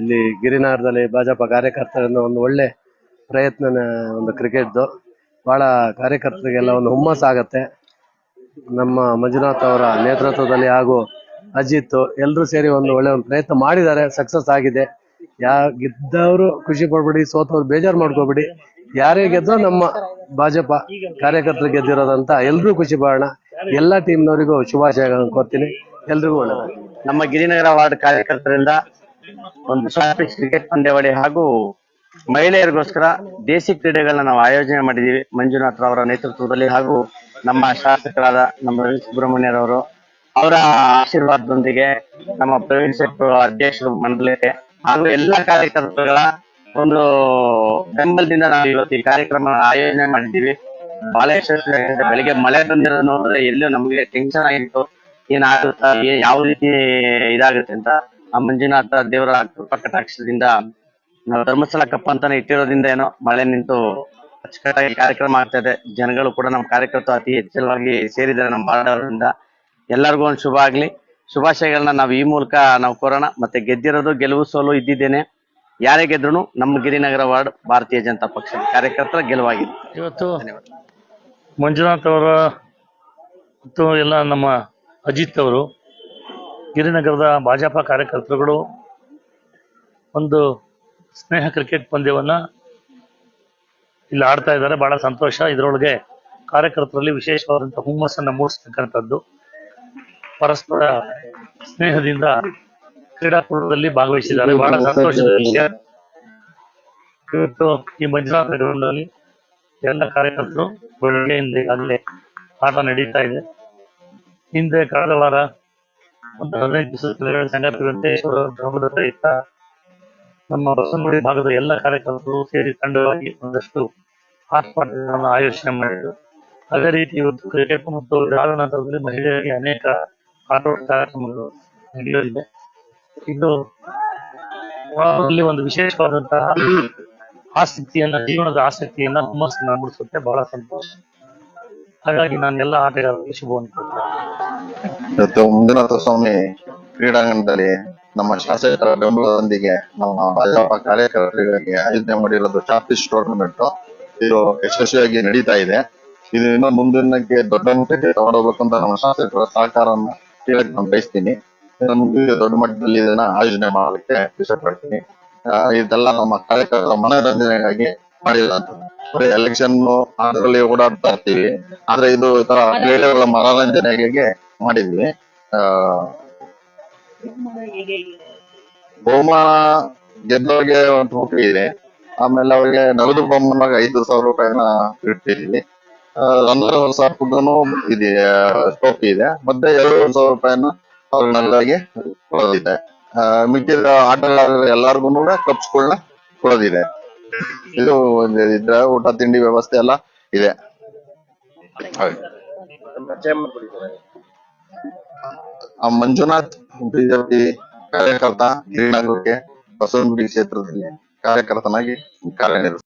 ಇಲ್ಲಿ ಗಿರಿನಗರದಲ್ಲಿ ಭಾಜಪ ಕಾರ್ಯಕರ್ತರಿಂದ ಒಂದು ಒಳ್ಳೆ ಪ್ರಯತ್ನ ಒಂದು ಕ್ರಿಕೆಟ್ದು. ಬಹಳ ಕಾರ್ಯಕರ್ತರಿಗೆಲ್ಲ ಒಂದು ಹುಮ್ಮಸ್ ಆಗತ್ತೆ. ನಮ್ಮ ಮಂಜುನಾಥ್ ಅವರ ನೇತೃತ್ವದಲ್ಲಿ ಹಾಗೂ ಅಜಿತ್ ಎಲ್ಲರೂ ಸೇರಿ ಒಂದು ಒಳ್ಳೆ ಒಂದು ಪ್ರಯತ್ನ ಮಾಡಿದ್ದಾರೆ. ಸಕ್ಸಸ್ ಆಗಿದೆ. ಯಾ, ಗೆದ್ದವರು ಖುಷಿ ಪಡ್ಬೇಡಿ, ಸೋತವ್ರು ಬೇಜಾರು ಮಾಡ್ಕೋಬೇಡಿ. ಯಾರೇ ಗೆದ್ದೋ ನಮ್ಮ ಭಾಜಪ ಕಾರ್ಯಕರ್ತರು ಗೆದ್ದಿರೋದಂತ ಎಲ್ಲರೂ ಖುಷಿ ಪಡೋಣ. ಎಲ್ಲಾ ಟೀಮ್ನವರಿಗೂ ಶುಭಾಶಯಗಳನ್ನು ಕೋರ್ತೀನಿ. ಎಲ್ರಿಗೂ ಒಳ್ಳೆ ನಮ್ಮ ಗಿರಿನಗರ ವಾರ್ಡ್ ಕಾರ್ಯಕರ್ತರಿಂದ ಒಂದು ಸಾಫ್ಟ್ ಕ್ರಿಕೆಟ್ ಪಂದ್ಯಾವಳಿ ಹಾಗೂ ಮಹಿಳೆಯರಿಗೋಸ್ಕರ ದೇಸಿ ಕ್ರೀಡೆಗಳನ್ನ ನಾವು ಆಯೋಜನೆ ಮಾಡಿದೀವಿ ಮಂಜುನಾಥ್ ಅವರ ನೇತೃತ್ವದಲ್ಲಿ ಹಾಗೂ ನಮ್ಮ ಶಾಸಕರಾದ ನಮ್ಮ ರವಿ ಸುಬ್ರಹ್ಮಣ್ಯರವರು ಅವರ ಆಶೀರ್ವಾದದೊಂದಿಗೆ ನಮ್ಮ ಪ್ರವೀಣ್ ಸೆಟ್ ಅಧ್ಯಕ್ಷರು ಮಂಡಳಿಗೆ ಹಾಗೂ ಎಲ್ಲಾ ಕಾರ್ಯಕರ್ತರುಗಳ ಒಂದು ಬೆಂಬಲದಿಂದ ನಾವು ಇವತ್ತು ಈ ಕಾರ್ಯಕ್ರಮ ಆಯೋಜನೆ ಮಾಡಿದ್ದೀವಿ. ಯಶಸ್ವಿಯಾಗಿದೆ ಬೆಳಿಗ್ಗೆ ಮಳೆ ಬಂದಿರೋದು ನೋಡಿದ್ರೆ ಎಲ್ಲೂ ನಮಗೆ ಟೆನ್ಷನ್ ಆಗಿತ್ತು. ಏನಾಗುತ್ತಾ ಯಾವ ರೀತಿ ಇದಾಗುತ್ತೆ ಅಂತ ಆ ಮಂಜುನಾಥ ದೇವರ ಕೃಪಾ ಕಟಾಕ್ಷದಿಂದ ನಾವು ಧರ್ಮಸ್ಥಳ ಕಪ್ಪ ಅಂತಾನೆ ಇಟ್ಟಿರೋದ್ರಿಂದ ಏನೋ ಮಳೆ ನಿಂತು ಅಚ್ಚುಕಟ್ಟಾಗಿ ಕಾರ್ಯಕ್ರಮ ಆಗ್ತಾ ಇದೆ. ಜನಗಳು ಕೂಡ ನಮ್ಮ ಕಾರ್ಯಕರ್ತರು ಅತಿ ಹೆಚ್ಚಳವಾಗಿ ಸೇರಿದ್ದಾರೆ ನಮ್ಮ ಬಾಡವರಿಂದ ಎಲ್ಲರಿಗೂ ಒಂದು ಶುಭ ಆಗ್ಲಿ. ಶುಭಾಶಯಗಳನ್ನ ನಾವು ಈ ಮೂಲಕ ನಾವು ಕೋರೋಣ ಮತ್ತೆ ಗೆದ್ದಿರೋದು ಗೆಲುವು ಸೋಲು ಇದ್ದಿದ್ದೇನೆ. ಯಾರೇ ಗೆದ್ರು ನಮ್ಮ ಗಿರಿನಗರ ವಾರ್ಡ್ ಭಾರತೀಯ ಜನತಾ ಪಕ್ಷ ಕಾರ್ಯಕರ್ತರ ಗೆಲುವಾಗಿದೆ ಇವತ್ತು ಮಂಜುನಾಥ್ ಅವರ ಮತ್ತು ಎಲ್ಲ ನಮ್ಮ ಅಜಿತ್ ಅವರು ಗಿರಿನಗರದ ಭಾಜಪ ಕಾರ್ಯಕರ್ತರುಗಳು ಒಂದು ಸ್ನೇಹ ಕ್ರಿಕೆಟ್ ಪಂದ್ಯವನ್ನ ಇಲ್ಲಿ ಆಡ್ತಾ ಇದ್ದಾರೆ. ಬಹಳ ಸಂತೋಷ. ಇದರೊಳಗೆ ಕಾರ್ಯಕರ್ತರಲ್ಲಿ ವಿಶೇಷವಾದಂತಹ ಹುಮ್ಮಸ್ಸನ್ನ ಮೂಡಿಸ್ತಕ್ಕಂಥದ್ದು. ಪರಸ್ಪರ ಸ್ನೇಹದಿಂದ ಕ್ರೀಡಾಕೂಟದಲ್ಲಿ ಭಾಗವಹಿಸಿದ್ದಾರೆ. ಬಹಳ ಸಂತೋಷದ ವಿಷಯ. ಇವತ್ತು ಈ ಮಂಜುನಾಥ ಗ್ರೌಂಡ್ನಲ್ಲಿ ಎಲ್ಲ ಕಾರ್ಯಕರ್ತರು ಬೆಳಗ್ಗೆಯಿಂದ ಈಗಾಗಲೇ ಆಟ ನಡೀತಾ ಇದೆ. ಹಿಂದೆ ಕಳೆದ ವಾರ ಇತ್ತ ನಮ್ಮ ಬಸವನಗುಡಿ ಭಾಗದ ಎಲ್ಲ ಕಾರ್ಯಕರ್ತರು ಸೇರಿ ತಂಡವಾಗಿ ಒಂದಷ್ಟು ಆಟಪಾಠಗಳನ್ನು ಆಯೋಜನೆ ಮಾಡಿದರು. ಅದೇ ರೀತಿ ಇವತ್ತು ಕ್ರಿಕೆಟ್ ಮತ್ತು ನಂತರದಲ್ಲಿ ಮಹಿಳೆಯರಿಗೆ ಅನೇಕ ಆಟೋಟ ಕಾರ್ಯಕ್ರಮಗಳು ನಡೆಯಲಿದೆ. ಇದು ಅವರಲ್ಲಿ ಒಂದು ವಿಶೇಷವಾದಂತಹ ಆಸಕ್ತಿಯನ್ನ, ಜೀವನದ ಆಸಕ್ತಿಯನ್ನ ಹುಮ್ಮಸ್ಸನ್ನ ಮೂಡಿಸುತ್ತೆ. ಬಹಳ ಸಂತೋಷ. ಹಾಗಾಗಿ ನಾನು ಎಲ್ಲ ಆಟಗಾರರಿಗೆ ಶುಭವನ್ನು ಕೋರ್ತೇನೆ ಇವತ್ತು ಮಂಜುನಾಥ ಸ್ವಾಮಿ ಕ್ರೀಡಾಂಗಣದಲ್ಲಿ ನಮ್ಮ ಶಾಸಕರ ಬೆಂಬಲದೊಂದಿಗೆ ನಮ್ಮ ಭಾಜಪ ಕಾರ್ಯಕರ್ತರಿಗಾಗಿ ಆಯೋಜನೆ ಮಾಡಿರೋದು ಚಾಪಿಸ್ ಟೂರ್ನಮೆಂಟ್ ಇದು ಯಶಸ್ವಿಯಾಗಿ ನಡೀತಾ ಇದೆ. ಇದು ಇನ್ನು ಮುಂದಿನಕ್ಕೆ ದೊಡ್ಡ ಮಟ್ಟಕ್ಕೆ ತಗೊಂಡೋಗ್ಬೇಕು ಅಂತ ನಮ್ಮ ಶಾಸಕರ ಸಹಕಾರವನ್ನು ಕೇಳಕ್ ನಾನು ಬಯಸ್ತೀನಿ. ದೊಡ್ಡ ಮಟ್ಟದಲ್ಲಿ ಇದನ್ನ ಆಯೋಜನೆ ಮಾಡಲಿಕ್ಕೆ ಇಷ್ಟಪಡ್ತೀನಿ. ಇದೆಲ್ಲ ನಮ್ಮ ಕಾರ್ಯಕರ್ತರ ಮನರಂಜನೆಗಾಗಿ ಮಾಡಿದಂತ ಎಲೆಕ್ಷನ್ ಅದರಲ್ಲಿ ಓಡಾಡ್ತಾ ಇರ್ತೀವಿ. ಆದ್ರೆ ಇದು ಈ ತರ ಕ್ರೀಡೆಗಳ ಮನರಂಜನೆಗೆ ಮಾಡಿದ್ವಿ. ಆ ಬಹುಮಾನ ಗೆದ್ದವ್ರಿಗೆ ಒಂದು ಟ್ರೋಫಿ ಇದೆ. ಆಮೇಲೆ ಅವ್ರಿಗೆ ನಗದು ಬಹುಮಾನ ಐದು ಸಾವಿರ ರೂಪಾಯಿನ ಇಟ್ಟಿದ್ವಿ. ಸಾವಿರ ಫುಡ್ನು ಇದೆ ಟ್ರೋಫಿ ಇದೆ. ಮತ್ತೆ ಎರಡು ಸಾವಿರ ರೂಪಾಯಿನ ಅವ್ರನ್ನೆಲ್ಲರಿಗೆ ಕೊಡೋದಿದೆ. ಮಿಕ್ಕಿದ ಆಟಗಾರರು ಎಲ್ಲಾರ್ಗು ಕಪ್ಸ್ಗಳನ್ನ ಕೊಡೋದಿದೆ. ಇದು ಒಂದು ಇದ್ರೆ ಊಟ ತಿಂಡಿ ವ್ಯವಸ್ಥೆ ಎಲ್ಲ ಇದೆ. ಮಂಜುನಾಥ್ ಬಿಜೆಪಿ ಕಾರ್ಯಕರ್ತ ಗಿರಿನಗರಕ್ಕೆ ಬಸವನಗುಡಿ ಕ್ಷೇತ್ರದಲ್ಲಿ ಕಾರ್ಯಕರ್ತನಾಗಿ ಕಾರ್ಯನಿರ್ವಹಿಸ್ತಾರೆ